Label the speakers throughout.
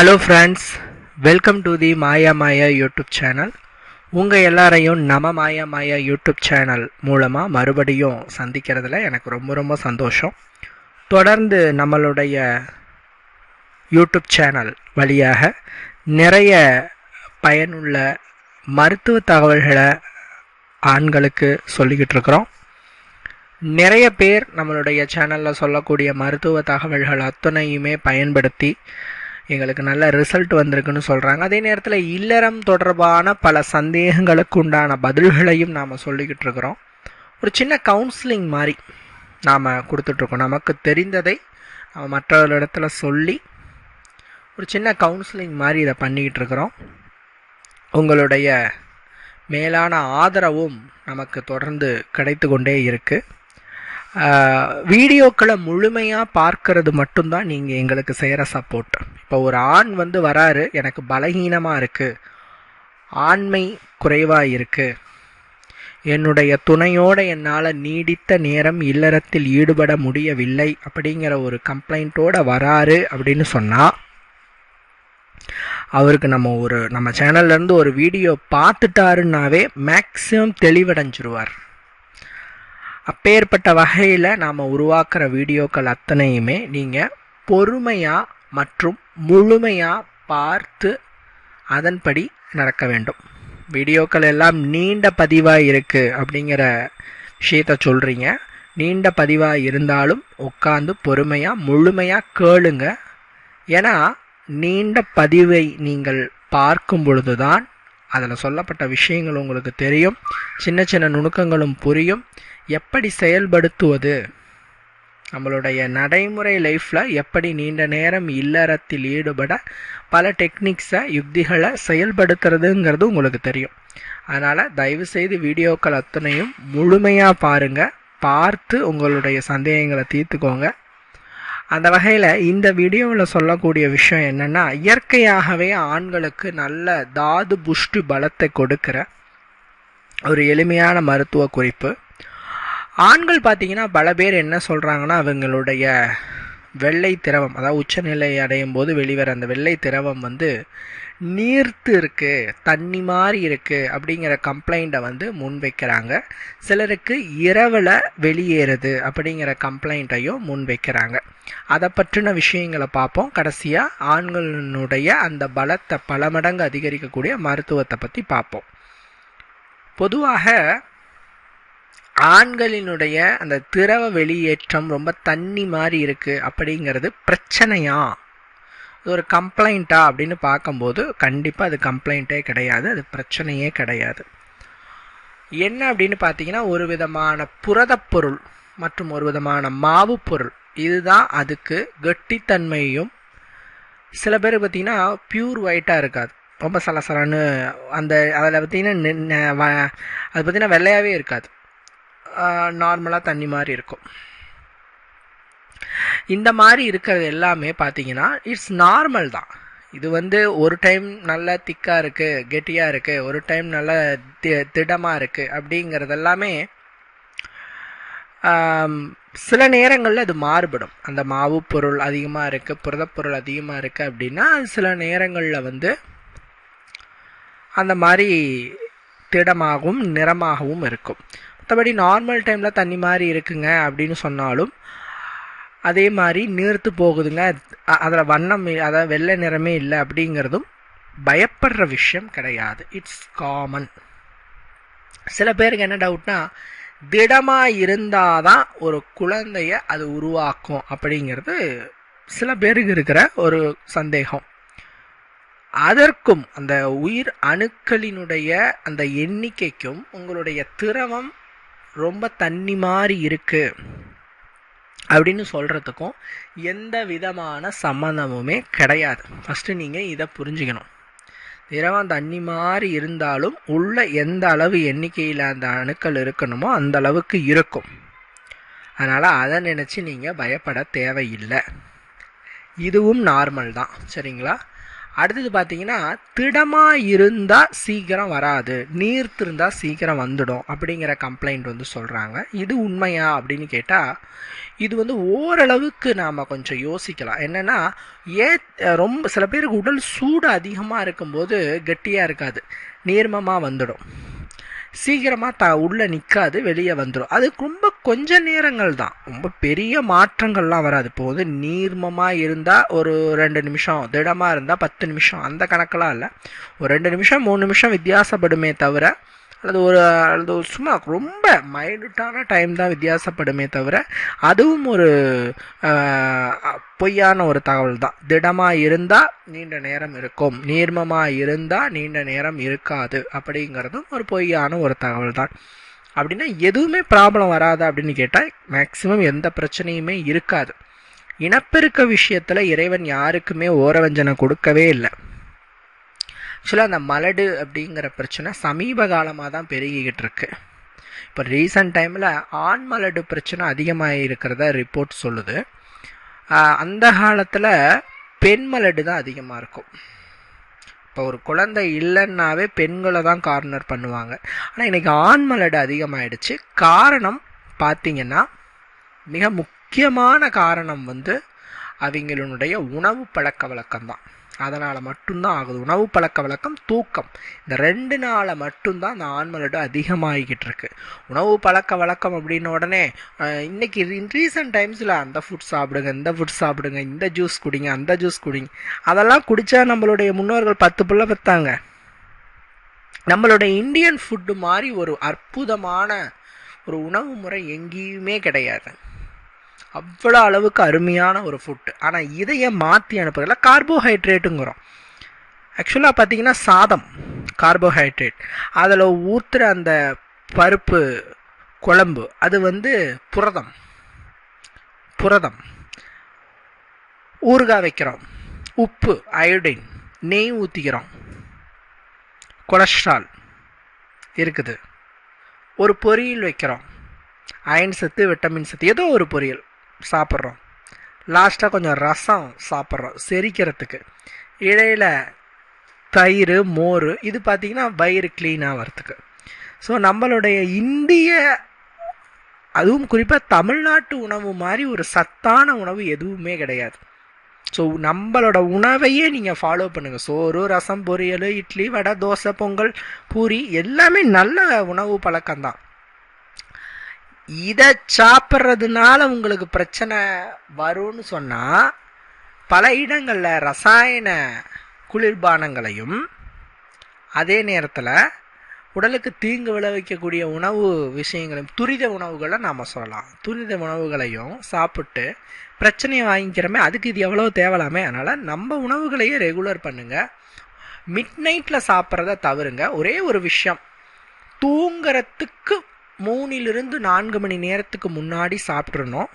Speaker 1: Hello friends welcome to the Maya Maya YouTube channel உங்கள் எல்லாரையும் நம மாயா மாயா யூடியூப் சேனல் மூலமாக மறுபடியும் சந்திக்கிறதுல எனக்கு ரொம்ப ரொம்ப சந்தோஷம். தொடர்ந்து நம்மளுடைய யூடியூப் சேனல் வழியாக நிறைய பயனுள்ள மருத்துவ தகவல்களை ஆண்களுக்கு சொல்லிக்கிட்டு இருக்கிறோம். நிறைய பேர் நம்மளுடைய சேனலில் சொல்லக்கூடிய மருத்துவ தகவல்கள் அத்தனையுமே பயன்படுத்தி எங்களுக்கு நல்ல ரிசல்ட் வந்திருக்குன்னு சொல்கிறாங்க அதே நேரத்தில் இல்லறம் தொடர்பான பல சந்தேகங்களுக்கு உண்டான பதில்களையும் நாம் சொல்லிக்கிட்டு இருக்கிறோம். ஒரு சின்ன கவுன்சிலிங் மாதிரி நாம் கொடுத்துட்ருக்கோம். நமக்கு தெரிந்ததை நம்ம மற்றவர்களிடத்துல சொல்லி ஒரு சின்ன கவுன்சிலிங் மாதிரி இதை பண்ணிக்கிட்டு இருக்கிறோம். உங்களுடைய மேலான ஆதரவும் நமக்கு தொடர்ந்து கிடைத்து கொண்டே இருக்குது வீடியோக்களை முழுமையாக பார்க்கறது மட்டும்தான் நீங்கள் எங்களுக்கு செய்கிற சப்போர்ட் இப்போ ஒரு ஆண் வந்து வராரு எனக்கு பலகீனமாக இருக்குது ஆண்மை குறைவாக இருக்குது என்னுடைய துணையோடு என்னால் நீடித்த நேரம் இல்லறத்தில் ஈடுபட முடியவில்லை அப்படிங்கிற ஒரு கம்ப்ளைண்ட்டோடு வராரு அப்படின்னு சொன்னால் அவருக்கு நம்ம ஒரு நம்ம சேனல்லேருந்து ஒரு வீடியோ பார்த்துட்டாருன்னாவே மேக்ஸிமம் தெளிவடைஞ்சிருவார். அப்பேற்பட்ட வகையில் நாம் உருவாக்குற வீடியோக்கள் அத்தனையுமே நீங்கள் பொறுமையாக மற்றும் முழுமையாக பார்த்து அதன்படி நடக்க வேண்டும். வீடியோக்கள் எல்லாம் நீண்ட பதிவாக இருக்குது அப்படிங்கிற விஷயத்த சொல்கிறீங்க நீண்ட பதிவாக இருந்தாலும் உட்காந்து பொறுமையாக முழுமையாக கேளுங்க. ஏன்னா நீண்ட பதிவை நீங்கள் பார்க்கும் பொழுது தான் அதில் சொல்லப்பட்ட விஷயங்கள் உங்களுக்கு தெரியும். சின்ன சின்ன நுணுக்கங்களும் புரியும். எப்படி செயல்படுத்துவது? நம்மளுடைய நடைமுறை லைஃப்பில் எப்படி நீண்ட நேரம் இல்லறத்தில் ஈடுபட பல டெக்னிக்ஸை யுக்திகளை செயல்படுத்துறதுங்கிறது உங்களுக்கு தெரியும். அதனால் தயவுசெய்து வீடியோக்கள் அத்தனையும் முழுமையாக பாருங்கள் பார்த்து உங்களுடைய சந்தேகங்களை தீர்த்துக்கோங்க. அந்த வகையில் இந்த வீடியோவில் சொல்லக்கூடிய விஷயம் என்னென்னா இயற்கையாகவே ஆண்களுக்கு நல்ல தாது புஷ்டி பலத்தை கொடுக்கிற ஒரு எளிமையான மருத்துவ குறிப்பு. ஆண்கள் பார்த்தீங்கன்னா பல பேர் என்ன சொல்கிறாங்கன்னா அவங்களுடைய வெள்ளை திரவம் அதாவது உச்சநிலை அடையும் போது வெளிவர அந்த வெள்ளை திரவம் வந்து நீர்த்து இருக்குது தண்ணி மாதிரி இருக்குது அப்படிங்கிற கம்ப்ளைண்ட்டை வந்து முன்வைக்கிறாங்க சிலருக்கு இரவில் வெளியேறுது அப்படிங்கிற கம்ப்ளைண்ட்டையும் முன்வைக்கிறாங்க அதை பற்றின விஷயங்களை பார்ப்போம். கடைசியாக ஆண்களினுடைய அந்த பலத்தை பல மடங்கு அதிகரிக்கக்கூடிய மருத்துவத்தை பற்றி பார்ப்போம். பொதுவாக ஆண்களினுடைய அந்த திரவ வெளியேற்றம் ரொம்ப தண்ணி மாதிரி இருக்குது அப்படிங்கிறது பிரச்சனையா? ஒரு கம்ப்ளைண்ட்டா அப்படின்னு பார்க்கும்போது கண்டிப்பாக அது கம்ப்ளைண்ட்டே கிடையாது அது பிரச்சனையே கிடையாது. என்ன அப்படின்னு பார்த்தீங்கன்னா ஒரு விதமான புரதப்பொருள் மற்றும் ஒரு விதமான மாவு பொருள். இதுதான் அதுக்கு கெட்டித்தன்மையும் சில பேர் பார்த்திங்கன்னா பியூர் ஒயிட்டாக இருக்காது. ரொம்ப சலசலன்னு அந்த அதில் பார்த்தீங்கன்னா அது பார்த்தீங்கன்னா வெள்ளையாகவே இருக்காது. நார்மலாக தண்ணி மாதிரி இருக்கும். இந்த மாதிரி இருக்கிறது எல்லாமே பார்த்தீங்கன்னா இட்ஸ் நார்மல் தான். இது வந்து ஒரு டைம் நல்லா திக்காக இருக்குது கெட்டியாக இருக்குது ஒரு டைம் நல்லா தி திடமாக இருக்குது அப்படிங்கிறது எல்லாமே சில நேரங்களில் அது மாறுபடும். அந்த மாவு பொருள் அதிகமாக இருக்குது புரதப்பொருள் அதிகமாக இருக்குது அப்படின்னா சில நேரங்களில் வந்து அந்த மாதிரி திடமாகவும் நிறமாகவும் இருக்கும். மற்றபடி நார்மல் டைமில் தண்ணி மாதிரி இருக்குங்க அப்படின்னு சொன்னாலும் அதே மாதிரி நீர்த்து போகுதுங்க. அதில் வண்ணம் அதாவது வெள்ளை நிறமே இல்லை அப்படிங்கிறதும் பயப்படுற விஷயம் கிடையாது. இட்ஸ் காமன் சில பேருக்கு என்ன டவுட்னா திடமாக இருந்தால் தான் ஒரு குழந்தைய அது உருவாக்கும் அப்படிங்கிறது சில பேருக்கு இருக்கிற ஒரு சந்தேகம். அதற்கும் அந்த உயிர் அணுக்களினுடைய அந்த எண்ணிக்கைக்கும் உங்களுடைய திரவம் ரொம்ப தண்ணி மாதிரி இருக்குது அப்படின்னு சொல்கிறதுக்கும் எந்த விதமான சம்மந்தமுமே கிடையாது. ஃபஸ்ட்டு நீங்கள் இதை புரிஞ்சுக்கணும். திரவம் தண்ணி மாதிரி இருந்தாலும் உள்ள எந்த அளவு எண்ணிக்கையில் அந்த அணுக்கள் இருக்கணுமோ அந்த அளவுக்கு இருக்கும். அதனால் அதை நினச்சி நீங்கள் பயப்பட தேவையில்லை. இதுவும் நார்மல் தான். சரிங்களா? அடுத்தது பார்த்தீங்கன்னா திடமாக இருந்தால் சீக்கிரம் வராது நீர்த்து இருந்தால் சீக்கிரம் வந்துடும் அப்படிங்கிற கம்ப்ளைண்ட் வந்து சொல்கிறாங்க இது உண்மையா அப்படின்னு கேட்டால் இது வந்து ஓரளவுக்கு நாம் கொஞ்சம் யோசிக்கலாம். என்னென்னா ஏ ரொம்ப சில பேருக்கு உடல் சூடு அதிகமாக இருக்கும்போது கெட்டியாக இருக்காது நீர்மமாக வந்துடும். சீக்கிரமாக த உள்ளே நிற்காது வெளியே வந்துடும் அது ரொம்ப கொஞ்ச நேரங்கள் தான். ரொம்ப பெரிய மாற்றங்கள்லாம் வராது. இப்போ வந்து நீர்மமாக இருந்தால் ஒரு ரெண்டு நிமிஷம் திடமாக இருந்தால் பத்து நிமிஷம். அந்த கணக்கெலாம் இல்லை. ஒரு ரெண்டு நிமிஷம் மூணு நிமிஷம் வித்தியாசப்படுமே தவிர அல்லது ஒரு அல்லது சும்மா ரொம்ப மைல்டான டைம் தான் வித்தியாசப்படுமே தவிர அதுவும் ஒரு பொய்யான ஒரு தகவல் தான். திடமாக இருந்தால் நீண்ட நேரம் இருக்கும். நீர்மமாக இருந்தால் நீண்ட நேரம் இருக்காது. அப்படிங்கிறதும் ஒரு பொய்யான ஒரு தகவல் தான். அப்படின்னா எதுவுமே ப்ராப்ளம் வராது அப்படின்னு கேட்டால் மேக்சிமம் எந்த பிரச்சனையுமே இருக்காது. இனப்பெருக்க விஷயத்தில் இறைவன் யாருக்குமே ஓரவஞ்சனை கொடுக்கவே இல்லை. ஆக்சுவலாக அந்த மலடு அப்படிங்கிற பிரச்சனை சமீப காலமாக தான் பெருகிக்கிட்டு இருக்கு. இப்போ ரீசன்ட் டைமில் ஆண் மலடு பிரச்சனை அதிகமாக இருக்கிறத ரிப்போர்ட் சொல்லுது. அந்த காலத்தில் பெண் மலடு தான் அதிகமாக இருக்கும். இப்போ ஒரு குழந்தை இல்லைன்னாவே பெண்களை தான் கார்னர் பண்ணுவாங்க. ஆனால் இன்றைக்கி ஆண் மலடு அதிகமாகிடுச்சு காரணம் பார்த்திங்கன்னா மிக முக்கியமான காரணம் வந்து அவங்களுடைய உணவு பழக்க வழக்கம் தான் அதனால் மட்டும்தான் ஆகுது. உணவு பழக்க வழக்கம் தூக்கம். இந்த ரெண்டு நாளை மட்டும்தான் இந்த ஆண்மலோட அதிகமாகிக்கிட்டு இருக்கு. உணவு பழக்க வழக்கம் அப்படின்ன உடனே இன்னைக்கு ரீசன்ட் டைம்ஸில் அந்த ஃபுட் சாப்பிடுங்க இந்த ஃபுட் சாப்பிடுங்க இந்த ஜூஸ் குடிங்க அந்த ஜூஸ் குடிங்க. அதெல்லாம் குடித்தா நம்மளுடைய முன்னோர்கள் பத்து பிள்ளை பெற்றாங்க நம்மளுடைய இந்தியன் ஃபுட்டு மாதிரி ஒரு அற்புதமான ஒரு உணவு முறை எங்கேயுமே கிடையாது. அவ்வளோ அளவுக்கு அருமையான ஒரு ஃபுட்டு ஆனால் இதையே மாற்றி அனுப்புறதுல? கார்போஹைட்ரேட்டுங்கிறோம் ஆக்சுவலாக பார்த்தீங்கன்னா சாதம் கார்போஹைட்ரேட் அதில் ஊற்றுற அந்த பருப்பு குழம்பு அது வந்து புரதம். புரதம். ஊறுகாய் வைக்கிறோம். உப்பு அயோடின் நெய் ஊற்றிக்கிறோம் கொலஸ்ட்ரால் இருக்குது. ஒரு பொரியல் வைக்கிறோம். அயன் சத்து விட்டமின் சத்து ஏதோ ஒரு பொரியல். சாப்பிட்றோம். லாஸ்ட்டாக கொஞ்சம் ரசம் சாப்பிட்றோம் செரிக்கிறதுக்கு. இடையில் தயிர் மோர் இது பார்த்திங்கன்னா வயிறு க்ளீனாக வரத்துக்கு ஸோ நம்மளுடைய இந்திய அதுவும் குறிப்பாக தமிழ்நாட்டு உணவு மாதிரி ஒரு சத்தான உணவு எதுவுமே கிடையாது. ஸோ நம்மளோட உணவையே நீங்கள் ஃபாலோ பண்ணுங்கள் சோறு ரசம் பொரியல் இட்லி வடை தோசை பொங்கல் பூரி எல்லாமே நல்ல உணவு பழக்கம்தான். இதை சாப்பிட்றதுனால உங்களுக்கு பிரச்சனை வரும்னு சொன்னால் பல இடங்களில் ரசாயன குளிர்பானங்களையும் அதே நேரத்தில் உடலுக்கு தீங்கு விளைவிக்கக்கூடிய உணவு விஷயங்களையும் துரித உணவுகளை நாம் சொல்லலாம். துரித உணவுகளையும் சாப்பிட்டு பிரச்சனையை வாங்கிக்கிறோமே அதுக்கு இது எவ்வளோ தேவலாமே. அதனால் நம்ம உணவுகளையே ரெகுலர் பண்ணுங்கள் மிட் நைட்டில் சாப்பிட்றத தவறுங்க. ஒரே ஒரு விஷயம் தூங்குறதுக்கு மூணிலிருந்து நான்கு மணி நேரத்துக்கு முன்னாடி சாப்பிட்றணும்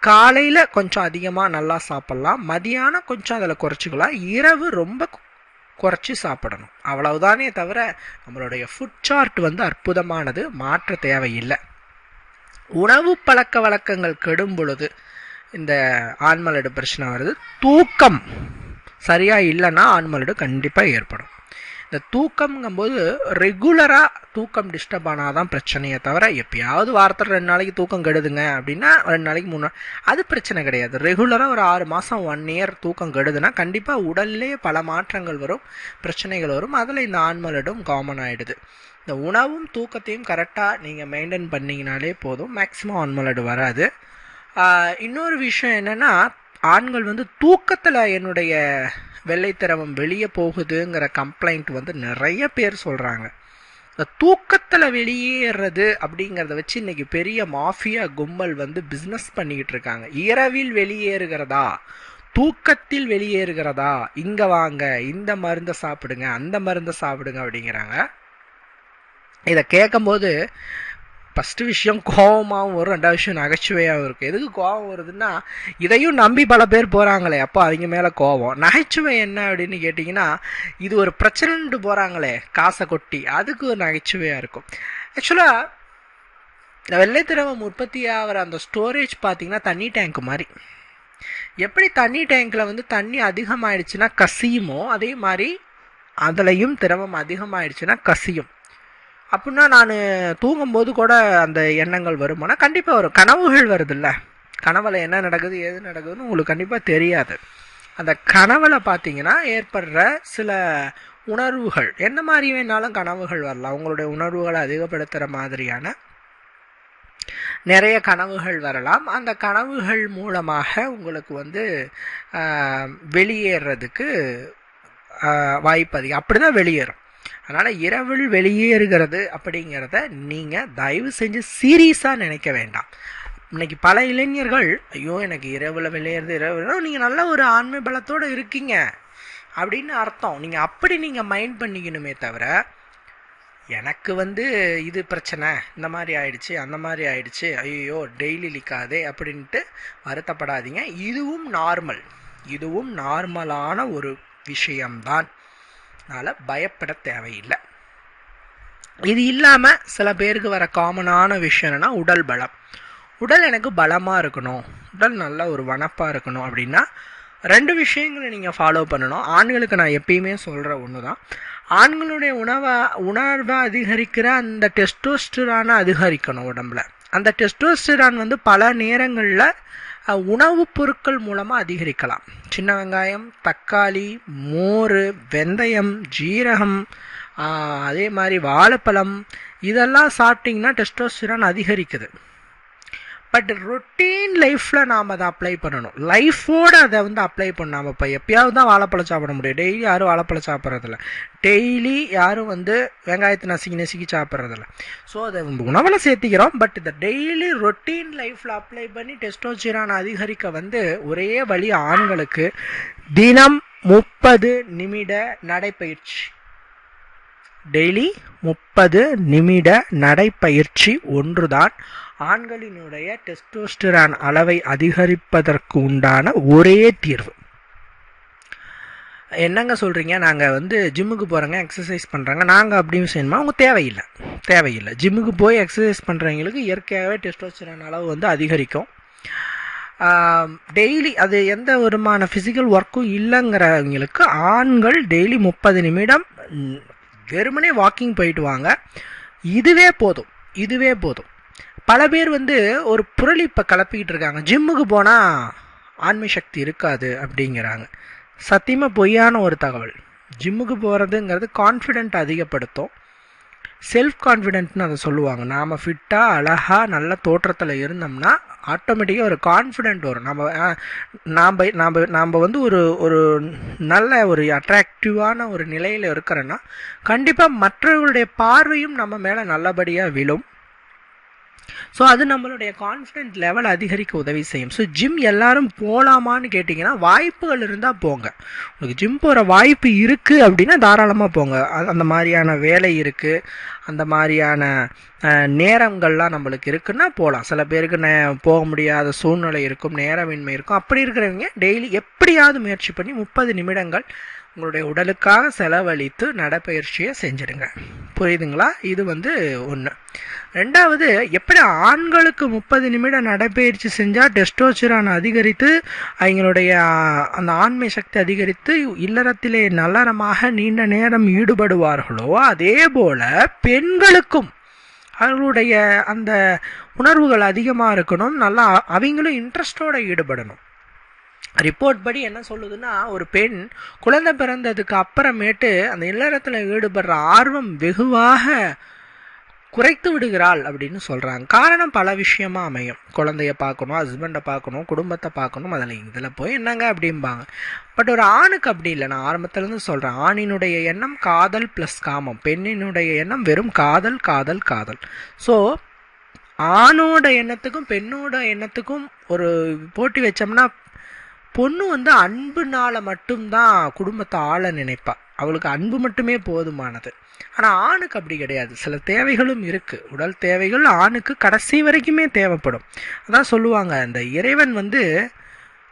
Speaker 1: காலையில் கொஞ்சம் அதிகமாக நல்லா சாப்பிட்லாம். மதியானம் கொஞ்சம் அதில் குறைச்சிக்கலாம். இரவு ரொம்ப குறைச்சி சாப்பிடணும். அவ்வளவுதானே தவிர நம்மளுடைய ஃபுட் சார்ட் வந்து அற்புதமானது. மாற்ற தேவையில்லை. உணவு பழக்க வழக்கங்கள் கெடும் பொழுது இந்த ஆண்மலடு பிரச்சனை வருது. தூக்கம் சரியாக இல்லைன்னா ஆண்மலடு கண்டிப்பாக ஏற்படும். இந்த தூக்கம்ங்கும்போது ரெகுலராக தூக்கம் டிஸ்டர்ப் ஆனால் தான் பிரச்சனையே தவிர எப்பயாவது வாரத்தில் ரெண்டு நாளைக்கு தூக்கம் கெடுதுங்க அப்படின்னா ரெண்டு நாளைக்கு மூணு அது பிரச்சனை கிடையாது. ரெகுலராக ஒரு ஆறு மாதம் ஒன் இயர் தூக்கம் கெடுதுன்னா கண்டிப்பாக உடல்லே பல மாற்றங்கள் வரும் பிரச்சனைகள் வரும். அதில் இந்த ஆண்மலடும் காமன் ஆகிடுது இந்த உணவும் தூக்கத்தையும் கரெக்டாக நீங்கள் மெயின்டைன் பண்ணிங்கனாலே போதும் மேக்ஸிமம் ஆண்மலடு வராது. இன்னொரு விஷயம் என்னென்னா ஆண்கள் வந்து தூக்கத்தில் என்னுடைய வெள்ளைத்திரவம் வெளியே போகுதுங்கிற கம்ப்ளைண்ட் வந்து நிறைய பேர் சொல்கிறாங்க இந்த தூக்கத்தில் வெளியேறது அப்படிங்கிறத வச்சு இன்னைக்கு பெரிய மாஃபியா கும்பல் வந்து பிஸ்னஸ் பண்ணிக்கிட்டு இருக்காங்க. இரவில் வெளியேறுகிறதா? தூக்கத்தில் வெளியேறுகிறதா? இங்கே வாங்க இந்த மருந்தை சாப்பிடுங்க அந்த மருந்தை சாப்பிடுங்க அப்படிங்கிறாங்க. இதை கேட்கும்போது ஃபஸ்ட்டு விஷயம் கோபமாகவும் வரும் ரெண்டாவது விஷயம் நகைச்சுவையாகவும் இருக்கும். எதுக்கு கோபம் வருதுன்னா இதையும் நம்பி பல பேர் போகிறாங்களே அப்போ அவங்க மேலே கோபம் நகைச்சுவை என்ன அப்படின்னு கேட்டிங்கன்னா இது ஒரு பிரச்சனைன்ட்டு போகிறாங்களே காசை கொட்டி அதுக்கு ஒரு நகைச்சுவையாக இருக்கும். ஆக்சுவலாக இந்த வெள்ளைத்திரவம் உற்பத்தி ஆகிற அந்த ஸ்டோரேஜ் பார்த்திங்கன்னா தண்ணி டேங்க் மாதிரி. எப்படி தண்ணி டேங்க்கில் வந்து தண்ணி அதிகமாகிடுச்சுன்னா கசியுமோ அதே மாதிரி அதுலேயும் திரவம் அதிகமாகிடுச்சுன்னா கசியும். அப்படின்னா நான் தூங்கும்போது கூட அந்த எண்ணங்கள் வருமானா கண்டிப்பாக வரும் கனவுகள் வருதுல்ல. கனவில் என்ன நடக்குது எது நடக்குதுன்னு உங்களுக்கு கண்டிப்பாக தெரியாது. அந்த கனவில் பார்த்தீங்கன்னா ஏற்படுற சில உணர்வுகள். என்ன மாதிரி வேணாலும் கனவுகள் வரலாம். உங்களுடைய உணர்வுகளை அதிகப்படுத்துகிற மாதிரியான நிறைய கனவுகள் வரலாம். அந்த கனவுகள் மூலமாக உங்களுக்கு வந்து வெளியேறதுக்கு வாய்ப்பு அதிகம். அப்படி தான் வெளியேறும். அதனால் இரவில் வெளியேறுகிறது அப்படிங்கிறத நீங்கள் தயவு செஞ்சு சீரியஸாக நினைக்க வேண்டாம். இன்னைக்கு பல இளைஞர்கள் ஐயோ எனக்கு இரவில் வெளியேறது இரவு நீங்கள் நல்ல ஒரு ஆண்மை பலத்தோடு இருக்கீங்க அப்படின்னு அர்த்தம். நீங்கள் அப்படி நீங்கள் மைண்ட் பண்ணிக்கணுமே தவிர எனக்கு வந்து இது பிரச்சனை இந்த மாதிரி ஆயிடுச்சு அந்த மாதிரி ஆயிடுச்சு ஐயோ டெய்லி லிக்காதே அப்படின்ட்டு வருத்தப்படாதீங்க. இதுவும் நார்மல். இதுவும் நார்மலான ஒரு விஷயம்தான். அதனால் பயப்பட தேவையில்லை. இது இல்லாமல் சில பேருக்கு வர காமனான விஷயம் என்னென்னா உடல் பலம். உடல் எனக்கு பலமாக இருக்கணும். உடல் நல்ல ஒரு வனப்பாக இருக்கணும் அப்படின்னா ரெண்டு விஷயங்களை நீங்கள் ஃபாலோ பண்ணணும். ஆண்களுக்கு நான் எப்பயுமே சொல்கிற ஒன்று தான் ஆண்களுடைய உணவை உணர்வை அதிகரிக்கிற அந்த டெஸ்டோஸ்டரானை அதிகரிக்கணும் உடம்புல. அந்த டெஸ்டோஸ்டரான் வந்து பல நேரங்களில் உணவுப் பொருட்கள் மூலமாக அதிகரிக்கலாம். சின்ன வெங்காயம் தக்காளி மோர் வெந்தயம் ஜீரகம் அதே மாதிரி வாழைப்பழம் இதெல்லாம் சாப்பிட்டிங்கன்னா டெஸ்டோஸ்டிரான் அதிகரிக்குது. பட் ரொட்டீன் லைஃப்பில் நாம் அதை அப்ளை பண்ணணும். லைஃபோடு அதை வந்து அப்ளை பண்ணாமல் இப்போ எப்பயாவது தான் வாழைப்பழம் சாப்பிட முடியும். டெய்லி யாரும் வாழைப்பழம் சாப்பிட்றதில்ல. டெய்லி யாரும் வந்து வெங்காயத்தை நசுக்கி நசுக்கி சாப்பிட்றதில்ல. ஸோ அதை உணவில் சேர்த்திக்கிறோம். பட் இந்த டெய்லி ரொட்டீன் லைஃப்பில் அப்ளை பண்ணி டெஸ்டோஜிரான் அதிகரிக்க வந்து ஒரே வழி ஆண்களுக்கு தினம் முப்பது நிமிட நடைப்பயிற்சி. டெய்லி முப்பது நிமிட நடைப்பயிற்சி ஒன்றுதான் ஆண்களினுடைய டெஸ்டோஸ்டிரான் அளவை அதிகரிப்பதற்கு உண்டான ஒரே தீர்வு. என்னங்க சொல்கிறீங்க நாங்கள் வந்து ஜிம்முக்கு போகிறோங்க எக்ஸசைஸ் பண்ணுறாங்க நாங்கள் அப்படின்னு செய்யணுமா? அவங்க தேவையில்லை. தேவையில்லை. ஜிம்முக்கு போய் எக்ஸசைஸ் பண்ணுறவங்களுக்கு இயற்கையாகவே டெஸ்டோஸ்டரான் அளவு வந்து அதிகரிக்கும். டெய்லி அது எந்த விதமான ஃபிசிக்கல் ஒர்க்கும் இல்லைங்கிறவங்களுக்கு ஆண்கள் டெய்லி முப்பது நிமிடம் வெறுமனே வாக்கிங் போயிட்டு வாங்க. இதுவே போதும். இதுவே போதும். பல பேர் வந்து ஒரு புரளி இப்போ கலப்பிக்கிட்டு இருக்காங்க. ஜிம்முக்கு போனால் ஆன்மீ சக்தி இருக்காது அப்படிங்கிறாங்க. சத்தியமாக பொய்யான ஒரு தகவல். ஜிம்முக்கு போகிறதுங்கிறது கான்ஃபிடென்ட் அதிகப்படுத்தும். செல்ஃப் கான்ஃபிடென்ட்னு அதை சொல்லுவாங்க. நாம் ஃபிட்டாக அழகாக நல்ல தோற்றத்தில் இருந்தோம்னா ஆட்டோமேட்டிக்காக ஒரு கான்ஃபிடென்ட் வரும். நம்ம நாம் நாம் நாம் வந்து ஒரு ஒரு நல்ல ஒரு அட்ராக்டிவான ஒரு நிலையில் இருக்கிறோன்னா கண்டிப்பாக மற்றவர்களுடைய பார்வையும் நம்ம மேலே நல்லபடியாக விழும். ஸோ அது நம்மளுடைய கான்ஃபிடென்ட் லெவல் அதிகரிக்க உதவி செய்யும். ஸோ ஜிம் எல்லாரும் போகலாமான்னு கேட்டிங்கன்னா வாய்ப்புகள் இருந்தால் போங்க. உங்களுக்கு ஜிம் போகிற வாய்ப்பு இருக்குது அப்படின்னா தாராளமாக போங்க. அந்த மாதிரியான வேலை இருக்குது அந்த மாதிரியான நேரங்கள்லாம் நம்மளுக்கு இருக்குன்னா போகலாம் சில பேருக்கு நே போக முடியாத சூழ்நிலை இருக்கும் நேரமின்மை இருக்கும். அப்படி இருக்கிறவங்க டெய்லி எப்படியாவது முயற்சி பண்ணி முப்பது நிமிடங்கள் உங்களுடைய உடலுக்காக செலவழித்து நடைப்பயிற்சியை செஞ்சுடுங்க. புரியுதுங்களா? இது வந்து ஒன்று ரெண்டாவது எப்படி ஆண்களுக்கு முப்பது நிமிடம் நடைப்பயிற்சி செஞ்சால் டெஸ்டோச்சிரான் அதிகரித்து அவங்களுடைய அந்த ஆண்மை சக்தி அதிகரித்து இல்லறத்திலே நல்லறமாக நீண்ட நேரம் ஈடுபடுவார்களோ அதே போல் பெண்களுக்கும் அவர்களுடைய அந்த உணர்வுகள் அதிகமாக இருக்கணும். நல்லா அவங்களும் இன்ட்ரெஸ்டோடு ஈடுபடணும். ரிப்போர்ட் படி என்ன சொல்லுதுன்னா ஒரு பெண் குழந்தை பிறந்ததுக்கு அப்புறமேட்டு அந்த இல்லறத்தில் ஈடுபடுற ஆர்வம் வெகுவாக குறைத்து விடுகிறாள் அப்படின்னு சொல்கிறாங்க காரணம் பல விஷயமா அமையும். குழந்தைய பார்க்கணும் ஹஸ்பண்டை பார்க்கணும் குடும்பத்தை பார்க்கணும் அதில் இதில் போய் என்னங்க அப்படிம்பாங்க. பட் ஒரு ஆணுக்கு அப்படி இல்லை. நான் ஆரம்பத்துலேருந்து சொல்கிறேன் ஆணினுடைய எண்ணம் காதல் ப்ளஸ் காமம். பெண்ணினுடைய எண்ணம் வெறும் காதல் காதல் காதல். ஸோ ஆணோட எண்ணத்துக்கும் பெண்ணோட எண்ணத்துக்கும் ஒரு போட்டி வச்சோம்னா பொண்ணு வந்து அன்புனால் மட்டும்தான் குடும்பத்தை ஆள நினைப்பா. அவளுக்கு அன்பு மட்டுமே போதுமானது. ஆனால் ஆணுக்கு அப்படி கிடையாது. சில தேவைகளும் இருக்குது உடல் தேவைகள் ஆணுக்கு கடைசி வரைக்குமே தேவைப்படும். அதான் சொல்லுவாங்க அந்த இறைவன் வந்து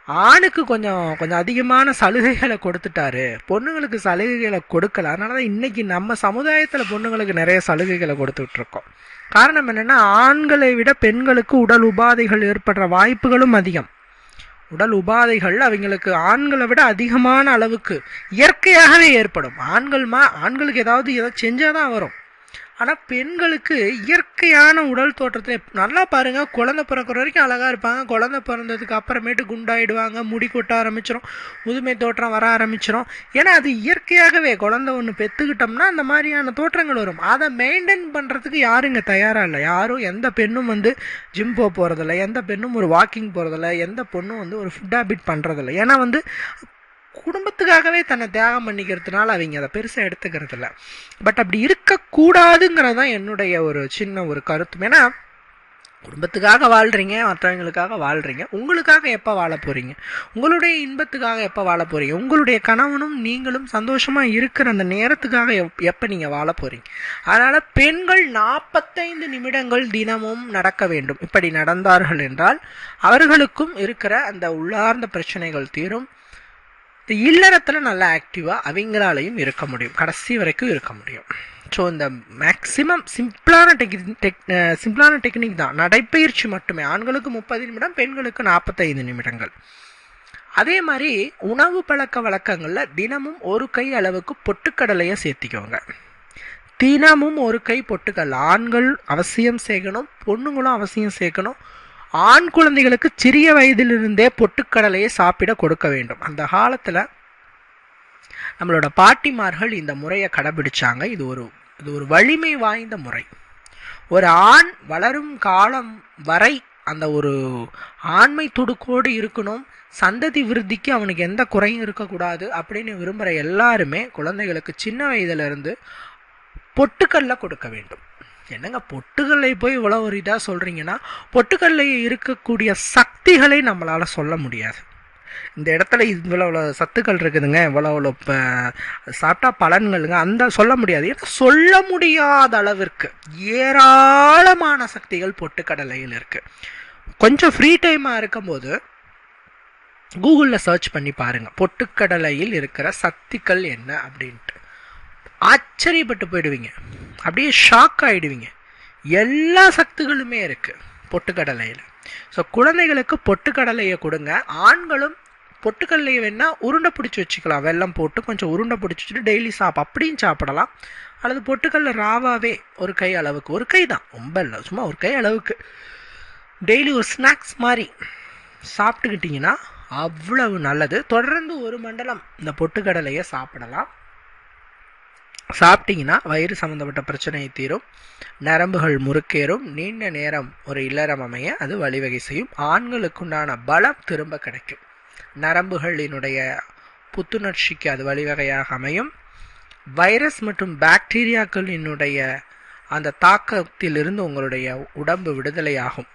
Speaker 1: ஆணுக்கு கொஞ்சம் கொஞ்சம் அதிகமான சலுகைகளை கொடுத்துட்டாரு. பொண்ணுங்களுக்கு சலுகைகளை கொடுக்கல. அதனால தான் இன்னைக்கு நம்ம சமுதாயத்தில் பொண்ணுங்களுக்கு நிறைய சலுகைகளை கொடுத்துட்ருக்கோம். காரணம் என்னென்னா ஆண்களை விட பெண்களுக்கு உடல் உபாதைகள் ஏற்படுற வாய்ப்புகளும் அதிகம். உடல் உபாதைகள் அவங்களுக்கு ஆண்களை விட அதிகமான அளவுக்கு இயற்கையாகவே ஏற்படும். ஆண்கள் மா ஆண்களுக்கு ஏதாவது ஏதாவது செஞ்சாதான் வரும். ஆனால் பெண்களுக்கு இயற்கையான உடல் தோற்றத்தை நல்லா பாருங்க குழந்தை பிறக்கிற வரைக்கும் அழகா இருப்பாங்க. குழந்தை பிறந்ததுக்கு அப்புறமேட்டு குண்டாயிடுவாங்க முடி கொட்ட ஆரம்பிச்சிடும் முதுமை தோற்றம் வர ஆரம்பிச்சிடும் ஏன்னா அது இயற்கையாகவே குழந்தை ஒன்று பெற்றுக்கிட்டோம்னா அந்த மாதிரியான தோற்றங்கள் வரும். அதை மெயின்டைன் பண்ணுறதுக்கு யாருங்க தயாராக இல்லை. யாரும் எந்த பெண்ணும் வந்து ஜிம் போக போகிறதில்ல எந்த பெண்ணும் ஒரு வாக்கிங் போகிறதில்ல எந்த பொண்ணும் வந்து ஒரு ஃபுட் ஹேபிட் பண்ணுறதில்ல ஏன்னா வந்து குடும்பத்துக்காகவே தன்னை தியாகம் பண்ணிக்கிறதுனால அவங்க அதை பெருசாக எடுத்துக்கிறது இல்லை பட் அப்படி இருக்கக்கூடாதுங்கிறது தான் என்னுடைய ஒரு சின்ன ஒரு கருத்தும். ஏன்னா குடும்பத்துக்காக வாழ்கிறீங்க மற்றவங்களுக்காக வாழ்கிறீங்க உங்களுக்காக எப்போ வாழ போகிறீங்க உங்களுடைய இன்பத்துக்காக எப்போ வாழ போகிறீங்க உங்களுடைய கணவனும் நீங்களும் சந்தோஷமாக இருக்கிற அந்த நேரத்துக்காக எப் எப்போ நீங்கள் வாழ போகிறீங்க அதனால் பெண்கள் நாற்பத்தைந்து நிமிடங்கள் தினமும் நடக்க வேண்டும். இப்படி நடந்தார்கள் என்றால் அவர்களுக்கும் இருக்கிற அந்த உள்ளார்ந்த பிரச்சனைகள் தீரும். இந்த இல்லறத்தில் நல்லா ஆக்டிவாக அவங்களாலையும் இருக்க முடியும். கடைசி வரைக்கும் இருக்க முடியும். ஸோ இந்த மேக்ஸிமம் சிம்பிளான டெக் டெக் சிம்பிளான டெக்னிக் தான். நடைப்பயிற்சி மட்டுமே. ஆண்களுக்கு முப்பது நிமிடம் பெண்களுக்கு நாற்பத்தைந்து நிமிடங்கள். அதே மாதிரி உணவு பழக்க வழக்கங்களில் தினமும் ஒரு கை அளவுக்கு பொட்டுக்கடலையை சேர்த்திக்கோங்க. தினமும் ஒரு கை பொட்டுக்கடலை. ஆண்கள் அவசியம் சேர்க்கணும் பொண்ணுங்களும் அவசியம் சேர்க்கணும். ஆண் குழந்தைகளுக்கு சிறிய வயதிலிருந்தே பொட்டுக்கடலையை சாப்பிட கொடுக்க வேண்டும். அந்த காலத்தில் நம்மளோட பாட்டிமார்கள் இந்த முறையை கடைபிடிச்சாங்க. இது ஒரு இது ஒரு வலிமை வாய்ந்த முறை. ஒரு ஆண் வளரும் காலம் வரை அந்த ஒரு ஆண்மை துடுக்கோடு இருக்கணும். சந்ததி விருத்திக்கு அவனுக்கு எந்த குறையும் இருக்கக்கூடாது அப்படின்னு விரும்புகிற எல்லாருமே குழந்தைகளுக்கு சின்ன வயதிலிருந்து பொட்டுக்கல்ல கொடுக்க வேண்டும். என்னங்க பொட்டுக்கல்லை போய் இவ்வளோ ஒரு இதாக சொல்கிறீங்கன்னா பொட்டுக்கல்லை இருக்கக்கூடிய சக்திகளை நம்மளால் சொல்ல முடியாது. இந்த இடத்துல இவ்வளோ இவ்வளோ சத்துக்கள் இருக்குதுங்க இவ்வளோ இவ்வளோ இப்போ சாப்பிட்டா பலன்களுங்க அந்த சொல்ல முடியாது. ஏன்னா சொல்ல முடியாத அளவிற்கு ஏராளமான சக்திகள் பொட்டுக்கடலையில் இருக்குது கொஞ்சம் ஃப்ரீ டைமாக இருக்கும்போது கூகுளில் சர்ச் பண்ணி பாருங்கள் பொட்டுக்கடலையில் இருக்கிற சக்திகள் என்ன அப்படின்ட்டு. ஆச்சரியப்பட்டு போயிடுவீங்க. அப்படியே ஷாக் ஆகிடுவீங்க எல்லா சக்திகளுமே இருக்குது பொட்டுக்கடலையில். ஸோ குழந்தைகளுக்கு பொட்டுக்கடலையை கொடுங்க. ஆண்களும் பொட்டுக்கடலையை வேணால் உருண்டை பிடிச்சி வச்சுக்கலாம். வெல்லம் போட்டு கொஞ்சம் உருண்டை பிடிச்சி வச்சுட்டு டெய்லி சாப் அப்படியும் சாப்பிடலாம். அல்லது பொட்டுக்கடல ராவாவே ஒரு கை அளவுக்கு. ஒரு கை தான். ரொம்ப இல்லை. சும்மா ஒரு கை அளவுக்கு. டெய்லி ஒரு ஸ்நாக்ஸ் மாதிரி சாப்பிட்டுக்கிட்டிங்கன்னா அவ்வளவு நல்லது. தொடர்ந்து ஒரு மண்டலம் இந்த பொட்டுக்கடலையை சாப்பிடலாம். சாப்பிட்டீங்கன்னா வயிறு சம்மந்தப்பட்ட பிரச்சனையை தீரும். நரம்புகள் முறுக்கேறும். நீண்ட நேரம் ஒரு இல்லறம் அமைய அது வழிவகை செய்யும். ஆண்களுக்குண்டான பலம் திரும்ப கிடைக்கும். நரம்புகளினுடைய புத்துணர்ச்சிக்கு அது வழிவகையாக அமையும். வைரஸ் மற்றும் பாக்டீரியாக்களினுடைய அந்த தாக்கத்திலிருந்து உங்களுடைய உடம்பு விடுதலையாகும்.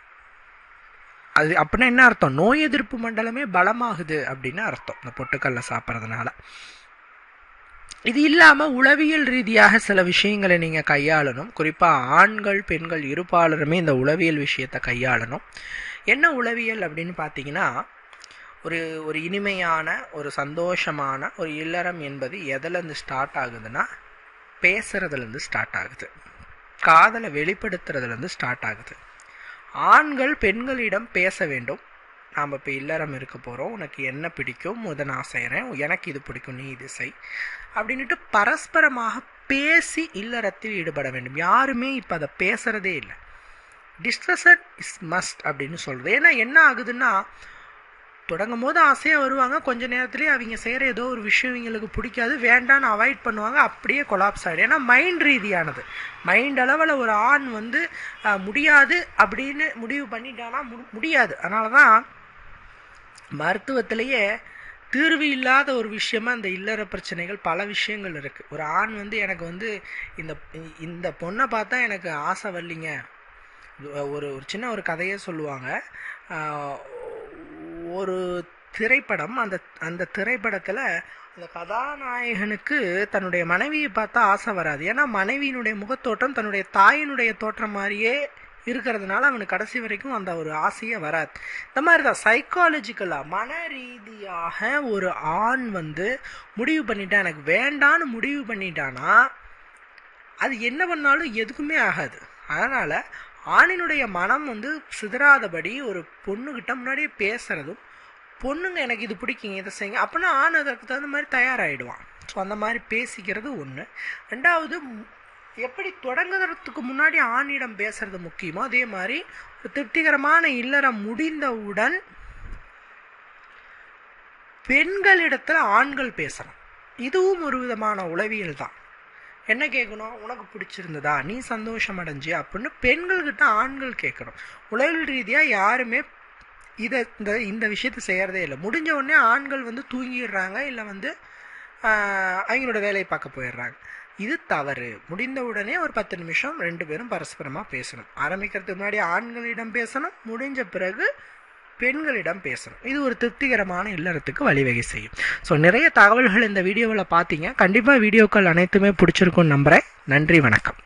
Speaker 1: அது அப்படின்னா என்ன அர்த்தம்? நோய் எதிர்ப்பு மண்டலமே பலமாகுது அப்படின்னு அர்த்தம். இந்த பொட்டுக்கல்ல சாப்பிட்றதுனால. இது இல்லாமல் உளவியல் ரீதியாக சில விஷயங்களை நீங்கள் கையாளணும். குறிப்பாக ஆண்கள் பெண்கள் இருப்பாளருமே இந்த உளவியல் விஷயத்தை கையாளணும். என்ன உளவியல் அப்படின்னு பார்த்தீங்கன்னா ஒரு ஒரு இனிமையான ஒரு சந்தோஷமான ஒரு இல்லறம் என்பது எதுலேருந்து ஸ்டார்ட் ஆகுதுன்னா பேசுகிறதுலேருந்து ஸ்டார்ட் ஆகுது. காதலை வெளிப்படுத்துறதுலேருந்து ஸ்டார்ட் ஆகுது. ஆண்கள் பெண்களிடம் பேச வேண்டும். நாம் இப்போ இல்லறம் இருக்க போகிறோம் உனக்கு என்ன பிடிக்கும்? இதை நான் செய்கிறேன் எனக்கு இது பிடிக்கும். நீ இது செய். அப்படின்ட்டு பரஸ்பரமாக பேசி இல்லறத்தில் ஈடுபட வேண்டும். யாருமே இப்போ அதை பேசுகிறதே இல்லை. டிஸ்கஷன் இஸ் மஸ்ட் அப்படின்னு சொல்கிறது ஏன்னா என்ன ஆகுதுன்னா தொடங்கும் போது ஆசையாக வருவாங்க. கொஞ்ச நேரத்துலேயே அவங்க செய்கிற ஏதோ ஒரு விஷயம் இவங்களுக்கு பிடிக்காது. வேண்டான்னு அவாய்ட் பண்ணுவாங்க. அப்படியே கொலாப்ஸ் ஆகிடும் ஏன்னா மைண்ட் ரீதியானது. மைண்ட் அளவில் ஒரு ஆண் வந்து முடியாது அப்படின்னு முடிவு பண்ணிட்டானா முடியாது. அதனால தான் மருத்துவத்திலேயே தீர்வு இல்லாத ஒரு விஷயமா இந்த இல்லற பிரச்சனைகள் பல விஷயங்கள் இருக்குது ஒரு ஆண் வந்து எனக்கு வந்து இந்த இந்த பொண்ணை பார்த்தா எனக்கு ஆசை வரலிங்க. ஒரு ஒரு சின்ன ஒரு கதையே சொல்லுவாங்க. ஒரு திரைப்படம் அந்த அந்த திரைப்படத்தில் அந்த கதாநாயகனுக்கு தன்னுடைய மனைவியை பார்த்தா ஆசை வராது. ஏன்னா மனைவியினுடைய முகத்தோட்டம் தன்னுடைய தாயினுடைய தோற்றம் மாதிரியே இருக்கிறதுனால அவனுக்கு கடைசி வரைக்கும் அந்த ஒரு ஆசையே வராது. இந்த மாதிரி தான் சைக்காலஜிக்கலாக மன ரீதியாக ஒரு ஆண் வந்து முடிவு பண்ணிட்டான் எனக்கு வேண்டான்னு முடிவு பண்ணிட்டானா அது என்ன பண்ணாலும் எதுக்குமே ஆகாது. அதனால் ஆணினுடைய மனம் வந்து சிதறாதபடி ஒரு பொண்ணுக்கிட்ட முன்னாடியே பேசுகிறதும் பொண்ணுங்க எனக்கு இது பிடிக்குங்க இதை செய்யுங்க அப்படின்னா ஆண் அதற்கு தகுந்த மாதிரி தயாராகிடுவான் ஸோ அந்த மாதிரி பேசிக்கிறது ஒன்று ரெண்டாவது எப்படி தொடங்குறதுக்கு முன்னாடி ஆணிடம் பேசுறது முக்கியமோ அதே மாதிரி ஒரு திருப்திகரமான இல்லறம் முடிந்தவுடன் பெண்களிடத்தில் ஆண்கள் பேசணும். இதுவும் ஒரு விதமான உளவியல் தான் என்ன கேட்கணும்? உனக்கு பிடிச்சிருந்ததா? நீ சந்தோஷம் அடைஞ்சி அப்படின்னு பெண்கள்கிட்ட ஆண்கள் கேட்கணும். உளவியல் ரீதியாக யாருமே இதை இந்த இந்த விஷயத்தை செய்கிறதே இல்லை. முடிஞ்ச உடனே ஆண்கள் வந்து தூங்கிடுறாங்க இல்லை வந்து அவங்களோட வேலையை பார்க்க போயிடுறாங்க. இது தவறு. முடிந்த உடனே ஒரு பத்து நிமிஷம் ரெண்டு பேரும் பரஸ்பரமாக பேசணும். ஆரம்பிக்கிறதுக்கு முன்னாடி ஆண்களிடம் பேசணும் முடிஞ்ச பிறகு பெண்களிடம் பேசணும். இது ஒரு திருப்திகரமான இல்லறத்துக்கு வழிவகை செய்யும். ஸோ நிறைய தகவல்கள் இந்த வீடியோவில் பார்த்தீங்க. கண்டிப்பாக வீடியோக்கள் அனைத்துமே பிடிச்சிருக்கும்னு நம்புகிறேன் நன்றி வணக்கம்.